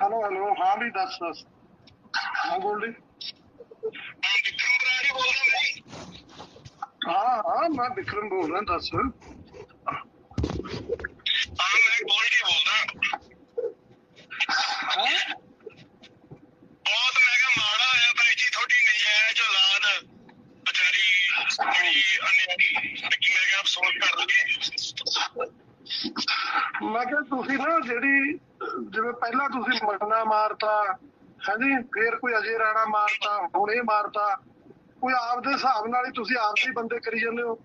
Hello hello ਹਾਂ ਵੀ ਦੱਸ ਦੱਸ। ਹਾਂ ਬੋਲ ਰਹੀ ਵਿਕਰਮ ਬਰਾੜੀ ਬੋਲਦਾ ਭਾਈ ਹਾਂ ਹਾਂ ਮੈਂ ਵਿਕਰਮ ਬੋਲ ਰਿਹਾ ਦੱਸ। ਹਾਂ ਮੈਂ ਗੋਲਡੀ ਬੋਲਦਾ ਹਾਂ? ਬਹੁਤ ਮੈਂ ਕਿਹਾ ਮਾੜਾ ਹੋਇਆ ਬਾਈ ਜੀ ਤੁਹਾਡੀ ਨਜਾਇਜ਼ ਔਲਾਦ ਵਿਚਾਰੀ ਬੜੀ ਅਨਿਆਰੀ ਲੱਗੀ ਮੈਂ ਕਿਹਾ ਅਫਸੋਸ ਕਰ ਲਈਏ। ਮੈਂ ਕਿਹਾ ਤੁਸੀਂ ਨਾ ਜਿਹੜੀ ਜਿਵੇਂ ਪਹਿਲਾਂ ਤੁਸੀਂ ਮਟਨਾ ਮਾਰਤਾ ਹਾਂਜੀ ਫੇਰ ਕੋਈ ਅਜੇ ਰਾਣਾ ਮਾਰਤਾ ਹੁਣ ਇਹ ਮਾਰਤਾ ਕੋਈ ਆਪਦੇ ਹਿਸਾਬ ਨਾਲ ਹੀ ਤੁਸੀਂ ਆਪਦੇ ਹੀ ਬੰਦੇ ਕਰੀ ਜਾਂਦੇ ਹੋ।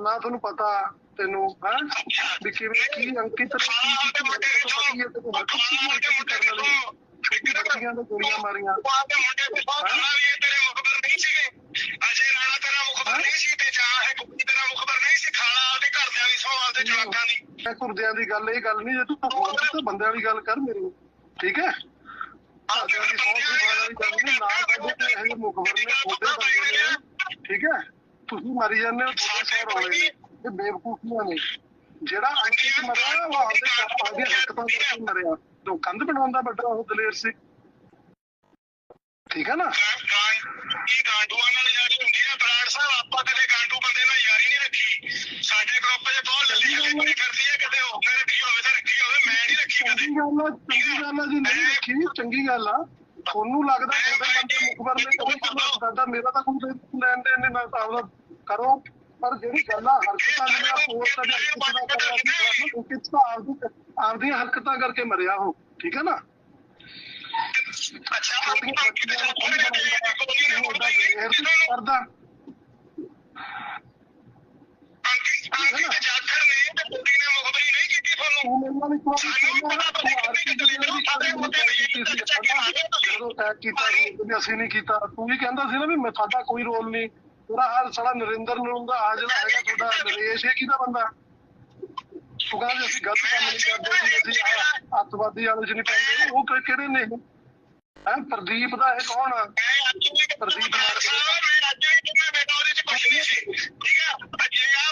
ਨਾ ਤੁਹਾਨੂੰ ਪਤਾ ਤੈਨੂੰ ਹੈ? ਵੀ ਕਿਵੇਂ ਕੀ ਅੰਕਿਤ ਨੇ ਕੀ ਕੀ ਪਤੀ ਹੈ ਤੇ ਕੋਈ ਹਰਕਤ ਕੀ ਹਰਕਤ ਕਰਨ ਬੱਚੀਆਂ ਦੇ ਗੋਲੀਆਂ ਮਾਰੀਆਂ। ਮੈਂ ਘੁਰਦਿਆਂ ਦੀ ਗੱਲ ਇਹ ਗੱਲ ਨਹੀਂ ਜੇ ਤੂੰ ਫੋਨ ਤੇ ਬੰਦਿਆਂ ਦੀ ਗੱਲ ਕਰ ਮੇਰੇ। ਨਾਲ ਠੀਕ ਹੈ? ਘਰਦਿਆਂ ਦੀ ਸੌ ਦੀ ਵਾਲੀ ਗੱਲ ਨਹੀਂ ਨਾ ਸਾਡੇ ਤੇ ਇਹ ਮੁਖਬਰ ਨੇ ਤੁਹਾਡੇ ਬੰਦੇ ਨੇ। ਠੀਕ ਹੈ? ਤੁਸੀਂ ਮਰੀ ਜਾਂਦੇ ਹੋ ਤੁਹਾਡੇ ਸੌ ਰੋਲੇ ਨੇ ਇਹ ਬੇਵਕੂਫੀਆਂ ਨੇ। ਜਿਹੜਾ ਅੰਕਿਤ ਮਰਿਆ ਉਹ ਆਪਦੇ ਆਪਦੀ ਹਰਕਤਾਂ ਕਰਕੇ ਮਰਿਆ। ਜੋ ਕੰਧ ਬਣਾਉਂਦਾ ਵੱਡਾ ਉਹ ਦਲੇਰ ਸੀ। ਠੀਕ ਹੈ ਨਾ? ਕੀ ਗਾਂਡੂਆਂ ਨਾਲ ਯਾਰੀ ਹੁੰਦੀ ਹੈ ਬਰਾੜ ਸਾਹਿਬ ਆਪਾਂ ਕਦੇ ਗਾਂਡੂ ਬੰਦੇ ਨਾਲ ਯਾਰੀ ਨਹੀਂ ਰੱਖੀ। ਸਾਡੇ ਗਰੁੱਪ 'ਚ ਬਹੁਤ ਲੱਲੀ ਹੱਲੀ ਕਰਦੀ ਹੈ ਕਿਤੇ ਉਹਨੇ ਰੱਖੀ ਹੋਵੇ ਤਾਂ ਰੱਖੀ ਹੋਵੇ ਮੈਂ ਨਹੀਂ ਰੱਖੀ ਕਦੇ ਚੰਗੀ ਗੱਲ ਆ ਚੰਗੀ ਗੱਲ ਆ ਜੀ ਨਹੀਂ ਰੱਖੀ। ਚੰਗੀ ਗੱਲ ਆ। ਤੁਹਾਨੂੰ ਲੱਗਦਾ ਤੁਹਾਡੇ ਬੰਦੇ ਮੁਖਬਰ ਨੇ ਕਦੇ ਕਰਨਾ ਸਾਡਾ ਮੇਰਾ ਤਾਂ ਕੋਈ ਲੈਣ ਦੇਣ ਨਹੀਂ ਮੈਂ ਤਾਂ ਕਰੋ। ਪਰ ਜਿਹੜੀ ਗੱਲ ਹਰਕਤਾਂ ਜਿਹੜੀਆਂ ਪੋਸਟ ਦਾ ਕਰਿਆ ਸੀ ਉਹ ਕਿਸ ਤਾਂ ਆਪਦੀ ਆਪਦੀਆਂ ਹਰਕਤਾਂ ਕਰਕੇ ਮਰਿਆ ਉਹ ਠੀਕ ਹੈ ਨਾ? ਅੱਛਾ ਛੋਟੀਆਂ ਬੱਚੀਆਂ ਨੂੰ ਗ੍ਰੇਡ ਕਰਦਾ। ਅੰਕਿਤ ਜਾਖਰ ਨੇ? ਤੇ ਕੁੜੀ ਨੇ ਮੁਖਬਰੀ ਨਹੀਂ ਜਦੋਂ ਟੈਗ ਕੀਤਾ ਸੀ ਅਸੀਂ ਨਹੀਂ ਕੀਤਾ ਤੂੰ ਵੀ ਕਹਿੰਦਾ ਸੀ ਨਾ ਵੀ ਮੈਂ ਤੁਹਾਡਾ ਕੋਈ ਰੋਲ ਨਹੀਂ ਤੇਰਾ ਹਰ ਸਾਲਾ ਨਰਿੰਦਰ ਨੂੰ ਦਾ ਆ ਜਿਹੜਾ ਹੈਗਾ ਤੁਹਾਡਾ ਨਰੇਸ਼ ਇਹ ਕਿਹਦਾ ਬੰਦਾ ਤੂੰ ਕਹਿੰਦਾ ਅਸੀਂ ਗਲਤ ਕੰਮ ਨਹੀਂ ਕਰਦੇ ਜੀ ਅਸੀਂ ਅੱਤਵਾਦੀ ਵਾਲੇ ਚ ਨਹੀਂ ਪੈਂਦੇ ਉਹ ਕਿਹੜੇ ਨੇ ਹੈ ਪ੍ਰਦੀਪ ਦਾ ਇਹ ਕੌਣ ਆ ਪ੍ਰਦੀਪ ਮਾਰ ਮੈਂ ਅੱਜ ਵੀ ਕਿਹਾ ਬੇਟਾ ਉਹਦੇ ਚ ਕੁਝ ਨਹੀਂ ਸੀ ਠੀਕ ਆ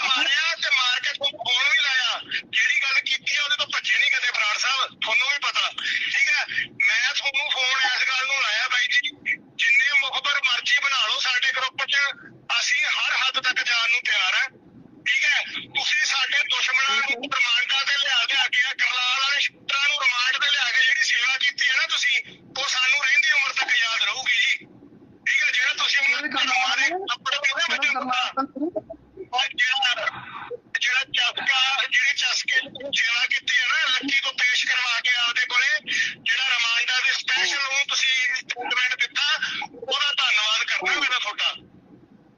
ਮਾਰਿਆ ਤੇ ਮਾਰ ਕੇ ਤੁਹਾਨੂੰ ਫੋਨ ਵੀ ਲਾਇਆ ਜਿਹੜੀ ਗੱਲ ਕੀਤੀ ਆ ਉਹਦੇ ਤੋਂ ਭੱਜੇ ਨਹੀਂ ਕਦੇ ਬਰਾੜ ਸਾਹਿਬ ਤੁਹਾਨੂੰ ਵੀ ਪਤਾ। ਠੀਕ ਹੈ? ਮੈਂ ਤੁਹਾਨੂੰ ਫੋਨ ਇਸ ਗੱਲ ਨੂੰ ਲਾਇਆ ਬਾਈ ਜੀ ਜਿੰਨੇ ਮੁਖਬਰ ਮਰਜ਼ੀ ਬਣਾ ਲਓ ਸਾਡੇ ਗਰੁੱਪ 'ਚ ਅਸੀਂ ਹਰ ਹੱਦ ਤੱਕ ਜਾਣ ਨੂੰ ਤਿਆਰ ਹਾਂ। ਠੀਕ ਹੈ? ਤੁਸੀਂ ਸਾਡੇ ਦੁਸ਼ਮਣਾਂ ਨੂੰ ਰਿਮਾਂਡਾਂ ਤੇ ਲਿਆ ਕੇ ਆ ਕਰਲਾਲ ਵਾਲੇ ਸ਼ੂਟਰਾਂ ਨੂੰ ਰਿਮਾਂਡ ਤੇ ਲਿਆ ਕੇ ਜਿਹੜੀ ਸੇਵਾ ਕੀਤੀ ਹੈ ਨਾ ਤੁਸੀਂ ਉਹ ਸਾਨੂੰ ਰਹਿੰਦੀ ਉਮਰ ਤੱਕ ਯਾਦ ਰਹੂਗੀ ਜੀ। ਠੀਕ ਹੈ? ਜਿਹੜਾ ਤੁਸੀਂ ਕਰਲਾਲ ਨੇ? ਆਪਣੇ ਉਹਦੇ ਵਿੱਚ ਜਿਹੜਾ ਜਿਹੜਾ ਚਸਕਾ ਜਿਹੜੀ ਚਸਕੇ ਨੂੰ ਸੇਵਾ ਕੀਤੀ ਹੈ ਨਾ ਲੱਕੀ ਤੋਂ ਪੇਸ਼ ਕਰਵਾ ਕੇ ਆਪਦੇ ਕੋਲੇ ਜਿਹੜਾ ਰਿਮਾਂਡਾਂ ਦੇ ਸਪੈਸ਼ਲ ਨੂੰ ਤੁਸੀਂ ਸਟੇਟਮੈਂਟ ਦਿੱਤਾ ਉਹਦਾ ਧੰਨਵਾਦ ਕਰਦਾ ਮੈਂ ਤੁਹਾਡਾ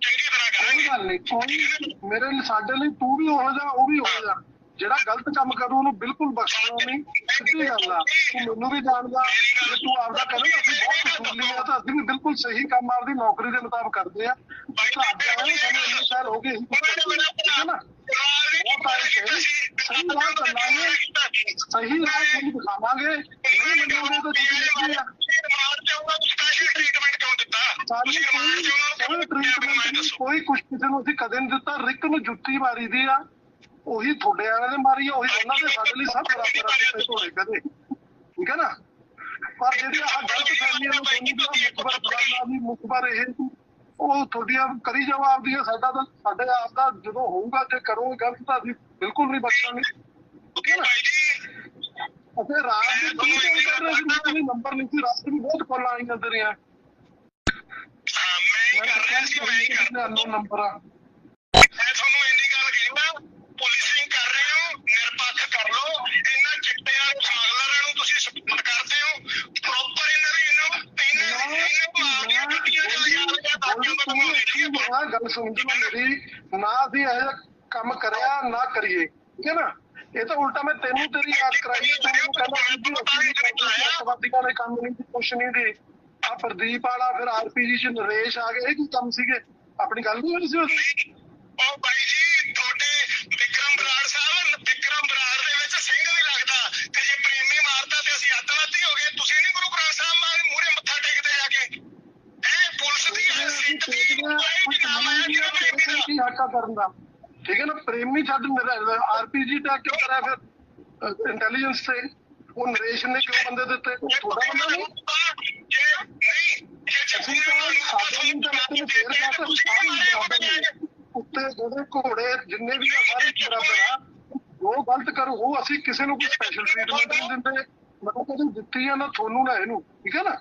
ਚੰਗੀ ਤਰ੍ਹਾਂ ਕੋਈ ਕਰਾਂਗੇ ਗੱਲ ਨਹੀਂ। ਕੋਈ ਮੇਰੇ ਲਈ ਸਾਡੇ ਲਈ ਤੂੰ ਵੀ ਹੋ ਜਾ ਉਹ ਵੀ ਹੋ ਜਾ ਜਿਹੜਾ ਗਲਤ ਕੰਮ ਕਰੂ ਉਹਨੂੰ ਬਿਲਕੁਲ ਬਖਸ਼ਣਾ ਨਹੀਂ ਸਿੱਧੀ ਗੱਲ ਆ। ਤੂੰ ਮੈਨੂੰ ਵੀ ਜਾਣਦਾ। ਜੇ ਤੂੰ ਆਪਦਾ ਕਰੇ ਅਸੀਂ ਬਹੁਤ ਕਸੂਲੀ ਆ ਤਾਂ ਅਸੀਂ ਵੀ ਬਿਲਕੁਲ ਸਹੀ ਕੰਮ ਆਪਦੀ ਨੌਕਰੀ ਦੇ ਮੁਤਾਬਕ ਕਰਦੇ ਆ। ਘਰ ਜਾਣੇ ਸਾਨੂੰ ਇੰਨੇ ਸਾਲ ਹੋ ਗਏ ਨਹੀਂ। ਠੀਕ ਹੈ ਨਾ? ਬਹੁਤ ਆਏ ਸਹੀ ਰਾਹ ਚੱਲਾਂਗੇ। ਸਹੀ ਰਾਹ ਤੁਹਾਨੂੰ ਦਿਖਾਵਾਂਗੇ। ਨਹੀਂ ਮੰਨੋਗੇ ਤਾਂ ਤੁਸੀਂ ਲਿਖੀ ਆ? ਸਾਨੂੰ ਕੋਈ ਕੋਈ ਟ੍ਰੀਟਮੈਂਟ ਨਹੀਂ ਕੋਈ ਕੁਛ ਕਿਸੇ ਨੂੰ ਅਸੀਂ ਕਦੇ ਨਹੀਂ ਦਿੱਤਾ ਰਿਕ ਨੂੰ ਜੁੱਤੀ ਮਾਰੀ ਦੀ ਆ। ਉਹੀ ਤੁਹਾਡੇ ਵਾਲਿਆਂ ਨੇ ਮਾਰੀ ਆ ਉਹੀ ਉਹਨਾਂ ਦੇ ਸਾਡੇ ਲਈ ਸਭ ਬਰਾਬਰ ਆ ਕਿਤੇ ਧੋਲੇ ਕਦੇ। ਠੀਕ ਹੈ ਨਾ? ਪਰ ਜਿਹੜੀ ਆਹ ਗਲਤ ਫੈਮਲੀਆਂ ਨੂੰ ਕਹਿੰਦੀ ਕਿ ਮੁਖਬਰ ਫਲਾਣਾ ਵੀ ਮੁਖਬਰ ਇਹ ਉਹ ਤੁਹਾਡੀਆਂ ਕਰੀ ਜਾਓ ਆਪਦੀਆਂ ਸਾਡਾ ਤਾਂ ਸਾਡੇ ਆਪ ਦਾ ਜਦੋਂ ਹੋਊਗਾ ਜੇ ਕਰੋਗੇ ਗਲਤ ਤਾਂ ਅਸੀਂ ਬਿਲਕੁਲ ਨਹੀਂ ਬਖਸ਼ਾਂਗੇ। ਠੀਕ ਹੈ ਨਾ? ਅਤੇ ਰਾਤ ਦੇ ਦੋ ਤਿੰਨ ਕਰ ਰਹੇ ਸੀ ਕੋਈ ਨੰਬਰ ਨਹੀਂ ਸੀ ਰਾਤ ਵੀ ਬਹੁਤ ਕਾਲ ਆਈਆਂ ਤੇਰੀਆਂ ਮੈਂ ਤਾਂ ਕਹਿ ਸੀ ਅਨੋ ਨੰਬਰ ਆ। ਪੁਲਿਸਿੰਗ ਕਰ ਰਹੇ ਹੋ ਨਿਰਪੱਖ ਕਰ ਲਓ ਇਹਨਾਂ ਚਿੱਟਿਆਂ ਸਮਗਲਰਾਂ ਨੂੰ ਤੁਸੀਂ ਸਪੋਰਟ ਕਰਦੇ ਹੋ ਪ੍ਰੋਪਰ ਇਹਨਾਂ ਦੇ ਇਹਨਾਂ ਇਹਨਾਂ ਇਹਨਾਂ ਮਾਰੀਆਂ ਟੁੱਟੀਆਂ ਜਾਂ ਯਾਰ ਜਾਂ ਬਾਕੀਆਂ ਦਾ ਕੰਮ ਹੋਣੀ ਆਹ ਗੱਲ ਸੁਣ ਜੀ ਮੇਰੀ। ਨਾ ਅਸੀਂ ਇਹ ਕੰਮ ਕਰਿਆ ਨਾ ਕਰੀਏ। ਠੀਕ ਹੈ ਨਾ? ਇਹ ਤਾਂ ਉਲਟਾ ਮੈਂ ਤੈਨੂੰ ਤੇਰੀ ਯਾਦ ਕਰਾਈ ਹੈ ਤੂੰ ਮੈਨੂੰ ਕਹਿੰਦਾ ਵੀ ਅਸੀਂ ਨਹੀਂ ਕਰਦੇ ਅੱਤਵਾਦੀਆਂ ਦੇ ਕੰਮ ਨਹੀਂ ਕੁਛ ਨਹੀਂ ਦੀ ਪ੍ਰਦੀਪ ਵਾਲਾ ਫਿਰ ਆਰਪੀਜੀ ਚ ਨਰੇਸ਼ ਆ ਗਏ। ਇਹ ਕੀ ਕੰਮ ਸੀਗੇ? ਆਪਣੀ ਗੱਲ ਨਹੀਂ ਹੋਈ ਸੀ ਉਸ ਉਹ ਬਾਈ ਜੀ ਤੁਹਾਡੇ ਵਿਕਰਮ ਬਰਾੜ ਸਾਹਿਬ ਵਿਕਰਮ ਬਰਾੜ ਦੇ ਵਿੱਚ ਸਿੰਘ ਵੀ ਲੱਗਦਾ ਤੇ ਜੇ ਪ੍ਰੇਮੀ ਮਾਰਦਾ ਤੇ ਅਸੀਂ ਅੱਤਵਾਦੀ ਹੋ ਗਏ। ਤੁਸੀਂ ਨਹੀਂ ਗੁਰੂ ਗ੍ਰੰਥ ਸਾਹਿਬ ਮਾਰੇ ਮੂਹਰੇ ਮੱਥਾ ਟੇਕਦੇ ਜਾ ਕੇ। ਇਹ ਪੁਲਿਸ ਦੀ ਸਿੱਧ ਦੀ ਕੋਈ ਨਾਮ ਆਇਆ ਜਿਹੜਾ ਪ੍ਰੇਮੀ ਦਾ? ਕੀ ਹੱਕਾ ਕਰਨ ਦਾ। ਠੀਕ ਹੈ ਨਾ? ਪ੍ਰੇਮੀ ਛੱਡ ਆਰਪੀਜੀ ਟੈਕ ਕਿਉਂ ਕਰਿਆ ਫਿਰ? ਇੰਟੈਲੀਜੈਂਸ ਤੇ। ਉਹ ਨਰੇਸ਼ ਨੇ ਕਿਉਂ ਬੰਦੇ ਦਿੱਤੇ? ਤੁਹਾਡਾ ਬੰਦਾ ਨਹੀਂ ਜੇ ਨਹੀਂ ਜੇ ਚੱਕੂ ਅਸੀਂ ਤਾਂ ਸਾਡੇ ਨੂੰ ਫੇਰ ਕਹਤਾ ਵੀ ਸਾਰੇ ਬਰਾਬਰ ਨੇ ਉੱਤੇ ਜਿਹੜੇ ਘੋੜੇ ਜਿੰਨੇ ਵੀ ਆ ਸਾਰੇ ਬਰਾਬਰ ਆ ਉਹ ਗਲਤ ਕਰੂ ਉਹ ਅਸੀਂ ਕਿਸੇ ਨੂੰ ਕੋਈ ਸਪੈਸ਼ਲ ਟ੍ਰੀਟਮੈਂਟ ਨਹੀਂ ਦਿੰਦੇ ਮਤਲਬ ਕਦੇ ਦਿੱਤੀ ਆ ਨਾ ਤੁਹਾਨੂੰ ਨਾ ਇਹਨੂੰ ਠੀਕ ਹੈ ਨਾ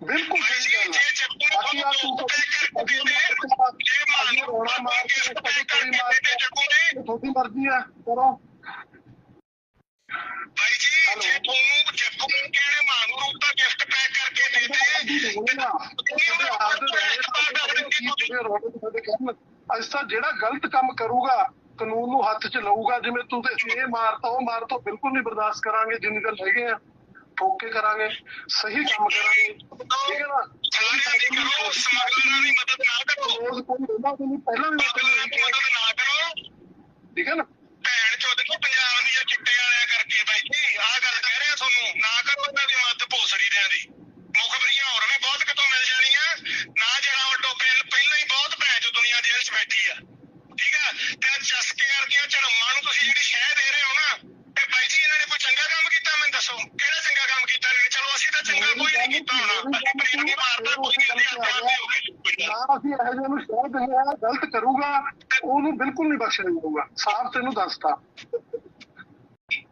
ਬਿਲਕੁਲ ਸਹੀ ਗੱਲ ਆ ਬਾਕੀ ਆ ਤੂੰ ਕਦੀ ਰੋਣਾ ਮਾਰ ਕੇ ਕਦੀ ਕੋਈ ਮਾਰ ਕੇ ਇਹ ਤੁਹਾਡੀ ਮਰਜ਼ੀ ਆ ਕਰੋ ਭਾਈ ਜੀ ਜੇ ਤੁਹਾਨੂੰ ਚੱਕੂ ਕਿਹੜੇ ਮਾਨੂੰ ਰੂਪ ਦਾ ਗਿਫਟ ਪੈਕ ਕਰਕੇ ਦੇ ਦੇ ਅੱਜ ਤਾਂ ਜਿਹੜਾ ਗਲਤ ਕੰਮ ਕਰੂਗਾ ਕਾਨੂੰਨ ਨੂੰ ਹੱਥ 'ਚ ਲਊਗਾ ਜਿਵੇਂ ਤੂੰ ਤੇ ਇਹ ਮਾਰਤਾ ਉਹ ਮਾਰਤਾ ਬਿਲਕੁਲ ਨਹੀਂ ਬਰਦਾਸ਼ਤ ਕਰਾਂਗੇ ਜਿੰਨੀ ਗੱਲ ਹੈਗੇ ਆ ਠੋਕ ਕੇ ਕਰਾਂਗੇ ਸਹੀ ਕੰਮ ਕਰਾਂਗੇ। ਠੀਕ ਹੈ ਨਾ? ਸਾਰਿਆਂ ਦੀ ਕਰੋ ਸਮਗਲਰਾਂ ਦੀ ਮਦਦ ਨਾ ਕਰੋ। ਰੋਜ਼ ਕੋਈ ਰਹਿੰਦਾ ਤੈਨੂੰ ਪਹਿਲਾਂ ਵੀ ਮਦਦ ਨਾ ਕਰੋ। ਠੀਕ ਹੈ ਨਾ? ਭੈਣ ਚੋਦ ਨੂੰ ਪੰਜਾਬ ਦੀਆਂ ਚਿੱਟੇ ਵਾਲਿਆਂ ਕਰਕੇ ਬਾਈ ਜੀ ਆਹ ਗੱਲ ਕਹਿ ਰਿਹਾ ਤੁਹਾਨੂੰ ਨਾ ਕਰੋ ਇਹਨਾਂ ਦੀ ਮਦਦ ਭੋਸੜੀ ਦਿਆਂ ਦੀ ਮੁਖਬਰੀਆਂ ਹੋਰ ਵੀ ਬਹੁਤ ਕਿਤੋਂ ਮਿਲ ਜਾਣੀਆਂ ਨਾ ਜਿਹੜਾ ਉਹ ਟੋਕੇ ਪਹਿਲਾਂ ਹੀ ਬਹੁਤ ਭੈਣ ਚੋ ਦੁਨੀਆ ਦੀ ਵਿੱਚ ਬੈਠੀ ਆ ਠੀਕ ਆ ਤੇ ਆਹ ਚਸਕੇ ਵਰਗੀਆਂ ਝੜਮਾਂ ਨੂੰ ਤੁਸੀਂ ਜਿਹੜੀ ਸ਼ਹਿ ਦੇ ਰਹੇ ਹੋ ਨਾ ਤੇ ਬਾਈ ਜੀ ਇਹਨਾਂ ਨੇ ਕੋਈ ਚੰਗਾ ਕੰਮ ਕੀਤਾ ਮੈਨੂੰ ਦੱਸੋ ਕਿਹੜਾ ਚੰਗਾ ਕੰਮ ਕੀਤਾ ਇਹਨਾਂ ਨੇ? ਚਲੋ ਅਸੀਂ ਤਾਂ ਚੰਗਾ ਕੋਈ ਨਹੀਂ ਕੀਤਾ ਹੋਣਾ। ਅਸੀਂ ਪ੍ਰੇਮ ਨਹੀਂ ਮਾਰਦਾ ਕੋਈ ਨਹੀਂ ਅਸੀਂ ਆਪਣੇ ਆਪ ਹੀ। ਗਏ ਨਾ ਅਸੀਂ ਇਹੋ ਜਿਹੇ ਨੂੰ ਸ਼ਹਿਰ ਦਿੰਦੇ ਆ ਗਲਤ ਕਰੂਗਾ ਉਹਨੂੰ ਬਿਲਕੁਲ ਨਹੀਂ ਬਖਸ਼ਿਆ ਜਾਊਗਾ। ਸਾਫ਼ ਤੈਨੂੰ ਦੱਸਤਾ।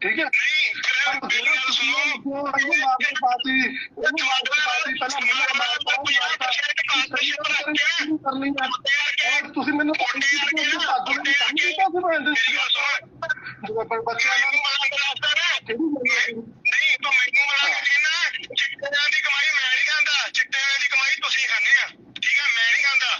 ਠੀਕ ਹੈ? ਨਹੀਂ ਪਰ ਫਿਰ ਜਿਹੜਾ ਮੇਰੀ ਗੱਲ ਤੁਸੀਂ ਸੁਣੋ। ਉਹਨੂੰ ਮਾਰ ਕੇ ਪਾਤੀ ਉਹਨੂੰ ਮਾਰ ਕੇ ਪਾਤੀ ਪਹਿਲਾਂ ਮੁੰਡਾ ਮਾਰਤਾ ਉਹ ਮਾਰਤਾ ਸਹੀ ਗੱਲ ਕਰਨੀ ਹੈ। ਤੁਸੀਂ ਮੈਨੂੰ ਮੁੰਡੇ ਵਰਗੇ ਨਾ, ਸਾਧੂ ਮੁੰਡੇ ਦੀ ਕੰਮ ਵਰਗੇ। ਕੀਤਾ ਸੀ ਮੈਂ ਸੁਣ। ਬ- ਬੱਚਿਆਂ ਮੈਨੂੰ ਨੂੰ ਮਲਾ ਕੇ ਦੱਸਦਾ ਨਾ ਕਿਹੜੀ ਗੱਲ ਹੈ? ਨਹੀਂ ਤੂੰ ਮੈਨੂੰ ਮਲਾ ਕੇ ਕਹਿਣਾ ਚਿੱਟਿਆਂ ਦੀ ਕਮਾਈ ਮੈਂ ਨਹੀਂ ਖਾਂਦਾ ਚਿੱਟਿਆਂ ਦੀ ਕਮਾਈ ਤੁਸੀਂ ਖਾਂਦੇ ਆ ਠੀਕ ਆ ਮੈਂ ਨਹੀਂ ਖਾਂਦਾ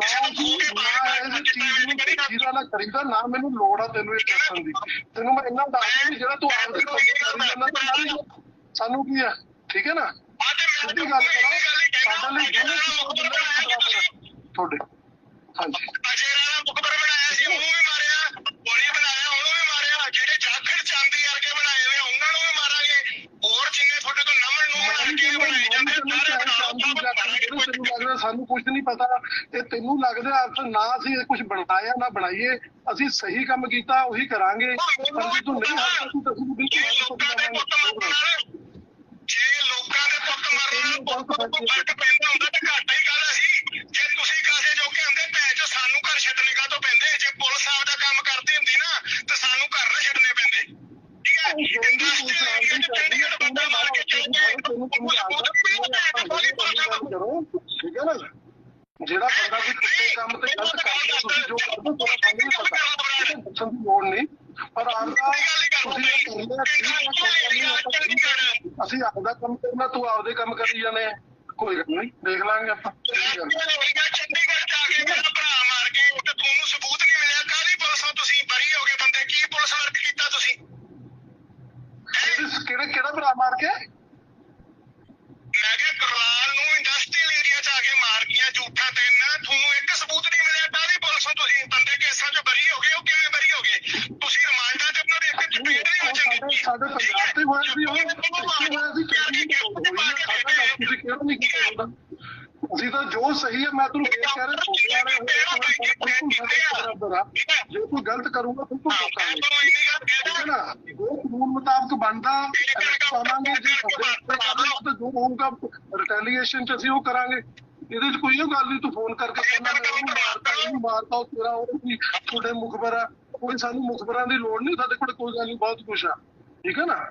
ਕਿਸੇ ਮੈਂ ਨੂੰ ਖੋ ਕੇ ਮੈਂ ਪਾਣੀ ਇਹ ਚਿੱਟਾ ਚੀਜ਼ ਵੇਚ ਨੂੰ ਕੇ ਨਹੀਂ ਖਾਂਦਾ ਜਿਹਦਾ ਨਾ ਕਰੀਦਾ ਨਾ ਮੈਨੂੰ ਲੋੜ ਆ ਤੈਨੂੰ ਇਹ ਦੱਸਣ ਦੀ। ਤੈਨੂੰ ਮੈਂ ਇੰਨਾ ਦੱਸਦਾ ਵੀ ਜਿਹੜਾ ਤੂੰ ਆਪ ਦੇ ਕੰਮ ਕਰੀ ਜਾਂਦਾ ਤੇ। ਸਾਨੂੰ ਕੀ ਆ? ਠੀਕ ਹੈ ਨਾ? ਆ ਤੇ ਮੈਂ ਸਿੱਧੀ ਗੱਲ ਕਰੋ ਸਾਡਾ ਲਈ ਦੋਨੇ ਤੁਹਾਡੇ ਹਾਂਜੀ ਅਜੇ ਰਾਣਾ ਮੁਖਬਰ ਬਣਾਇਆ ਸੀ ਉਹਨੂੰ ਵੀ ਮਾਰਿਆ ਗੋਲੀ ਬਣਾਇਆ ਉਹਨੂੰ ਵੀ ਮਾਰਿਆ ਜਿਹੜੇ ਜਾਖੜ ਚਾਂਦੀ ਵਰਗੇ ਬਣਾਏ ਹੋਏ ਉਹਨਾਂ ਨੂੰ ਵੀ ਮਾਰਾਂਗੇ ਹੋਰ ਜਿੰਨੇ ਤੁਹਾਡੇ ਤੋਂ ਨਮਨ ਨੂੰ ਬਣਾ ਕੇ ਬਣਾਏ ਜਾਂਦੇ ਆ, ਸਾਰੇ ਬਣਾਓ ਸਭ ਮਾਰਾਂਗੇ ਕੋਈ ਤੈਨੂੰ ਲੱਗਦਾ ਸਾਨੂੰ ਕੁਝ ਨਹੀਂ ਪਤਾ ਤੇ ਤੈਨੂੰ ਲੱਗਦਾ ਅਰਥ ਨਾ ਅਸੀਂ ਕੁਝ ਬਣਾਇਆ ਨਾ ਬਣਾਈਏ ਅਸੀਂ ਸਹੀ ਕੰਮ ਕੀਤਾ ਉਹੀ ਕਰਾਂਗੇ। ਪਰ ਜੇ ਤੂੰ ਨਹੀਂ ਹੱਸਦਾ ਤੂੰ ਤਾਂ ਜੇ ਬਿਲਕੁਲ ਦੇ ਜੇ ਲੋਕਾਂ ਦੇ ਪੁੱਤ ਮਰਨ ਨਾਲ ਪੁੱਤ ਤੋਂ ਫ਼ਰਕ ਪੈਂਦਾ ਹੁੰਦਾ ਤਾਂ ਘਾਟਾ ਹੀ ਕਾਹਦਾ ਸੀ ਜੇ ਤੁਸੀਂ ਕਾਸੇ ਜੋਗੇ ਹੁੰਦੇ ਭੈਣ ਚੋ ਸਾਨੂੰ ਘਰ ਛੱਡਣੇ ਕਾ ਤੋਂ ਪੈਂਦੇ? ਜੇ ਪੁਲਿਸ ਆਪਦਾ ਕੰਮ ਕਰਦੀ ਹੁੰਦੀ ਨਾ ਤੇ ਸਾਨੂੰ ਘਰ ਨਾ ਛੱਡਣੇ ਪੈਂਦੇ ਠੀਕ ਹੈ ਇੰਡਸਟਰੀ ਏਰੀਆ ਚ ਚੰਡੀਗੜ੍ਹ ਬੰਦਾ ਮਾਰ ਕੇ ਚੱਲ ਗਏ ਉਹ ਸਬੂਤ ਵੀ ਨਹੀਂ ਭੈਣ ਚੋ ਕੋਈ ਪੁਲਿਸ ਨੂੰ ਕਰੋ ਠੀਕ ਹੈ ਨਾ ਜਿਹੜਾ ਬੰਦਾ ਕੋਈ ਕਿਸੇ ਕੰਮ ਤੇ ਗਲਤ ਕਰਦਾ ਤੁਸੀਂ ਜੋ ਕਰਦੇ ਹੋ ਤੁਹਾਨੂੰ ਨਹੀਂ ਪਤਾ ਦੱਸਣ ਦੀ ਲੋੜ ਨਹੀਂ ਪਰ ਆਪਦਾ ਤੁਸੀਂ ਇਹ ਕਰਨਾ ਠੀਕ ਹੈ, ਕੋਈ ਗੱਲ ਨਹੀਂ, ਆਪਾਂ ਠੀਕ ਅਸੀਂ ਆਪਦਾ ਕੰਮ ਕਰਨਾ, ਤੂੰ ਆਪਦੇ ਕੰਮ ਕਰੀ ਜਾਣੇ ਕੋਈ ਗੱਲ ਨਹੀਂ, ਦੇਖ ਲਾਂਗੇ ਆਪਾਂ। ਚੰਡੀਗੜ੍ਹ ਜਾ ਕੇ ਮੇਰਾ ਭਰਾ ਮਾਰ ਕੇ ਤੇ ਤੁਹਾਨੂੰ ਸਬੂਤ ਨਹੀਂ ਮਿਲਿਆ ਕਾਹਦੀ ਪੁਲਿਸੋਂ ਤੁਸੀਂ ਬਰੀ ਹੋ ਗਏ ਬੰਦੇ ਕੀ ਪੁਲਿਸ ਵਰਕ ਕੀਤਾ ਤੁਸੀਂ ਕਿਹੜੇ ਕਿਹੜਾ ਭਰਾ ਮਾਰ ਕੇ? ਮੈਂ ਕਿਹਾ ਕਰਲਾਲ ਨੂੰ ਇੰਡਸਟਰੀਅਲ ਏਰੀਆ ਚ ਆ ਕੇ ਮਾਰ ਗਿਆ ਝੂਠਾ ਤਿੰਨ। ਤੁਹਾਨੂੰ ਇੱਕ ਸਬੂਤ ਨਹੀਂ ਮਿਲਿਆ ਕਾਹਦੀ ਪੁਲਿਸੋਂ ਤੁਸੀਂ ਬੰਦੇ ਕੇਸਾਂ ਚ ਬਰੀ ਹੋ ਗਏ ਉਹ ਕਿਵੇਂ ਬਰੀ ਹੋ ਗਏ ਤੁਸੀਂ ਰਿਮਾਂਡਾਂ ਚ ਉਹਨਾਂ ਦੇ ਇੱਕ ਚਪੇੜ ਨਹੀਂ ਉਹ ਵੱਜਣੀ ਸਾਡੇ ਸਾਡੇ ਪੰਜਾਬ ਤੇ ਹੋਇਆ ਸੀ ਉਹ ਇੱਥੇ ਹੋਇਆ ਸੀ ਕਿਹੜੀ ਹੋਈ ਆ, ਸਾਡਾ ਤਾਂ ਤੁਸੀਂ ਕਿਹੜਾ ਨਹੀਂ ਕੀਤਾ ਹੁੰਦਾ ਅਸੀਂ ਤਾਂ ਜੋ ਸਹੀ ਹੈ ਮੈਂ ਤੁਹਾਨੂੰ ਫੇਰ ਕਹਿ ਰਿਹਾ ਤੁਹਾਡੇ ਵਾਲੇ ਬਿਲਕੁਲ ਸਾਡੇ ਬਰਾਬਰ ਆ ਜੇ ਕੋਈ ਗਲਤ ਕਰੂਗਾ ਬਿਲਕੁਲ ਹਾਂ ਮੈਂ ਦੱਸਾਂਗੇ ਤੁਹਾਨੂੰ ਇੰਨੀ ਗੱਲ ਕਹਿ ਠੀਕ ਹੈ ਦਾਂ ਨਾ ਜੋ ਕਾਨੂੰਨ ਮੁਤਾਬਕ ਬਣਦਾ ਪਾਵਾਂਗੇ ਜੇ ਸਾਡੇ ਉੱਤੇ ਕਰਨਾ ਤਾਂ ਜੋ ਹੋਊਗਾ ਰਿਟੈਲੀਏਸ਼ਨ ਚ ਅਸੀਂ ਉਹ ਕਰਾਂਗੇ ਇਹਦੇ ਚ ਕੋਈ ਉਹ ਗੱਲ ਨਹੀਂ ਤੂੰ ਫੋਨ ਕਰਕੇ ਕਹਿੰਦਾ ਮੈਂ ਉਹਨੂੰ ਮਾਰਤਾ ਇਹਨੂੰ ਮਾਰਤਾ ਉਹ ਤੇਰਾ ਉਹ ਵੀ ਤੁਹਾਡੇ ਮੁਖਬਰ ਆ। ਕੋਈ ਸਾਨੂੰ ਮੁਖਬਰਾਂ ਦੀ ਲੋੜ ਨਹੀਂ ਸਾਡੇ ਕੋਲ ਕੋਈ ਗੱਲ ਨਹੀਂ ਬਹੁਤ ਕੁਛ ਆ। ਠੀਕ ਹੈ ਨਾ?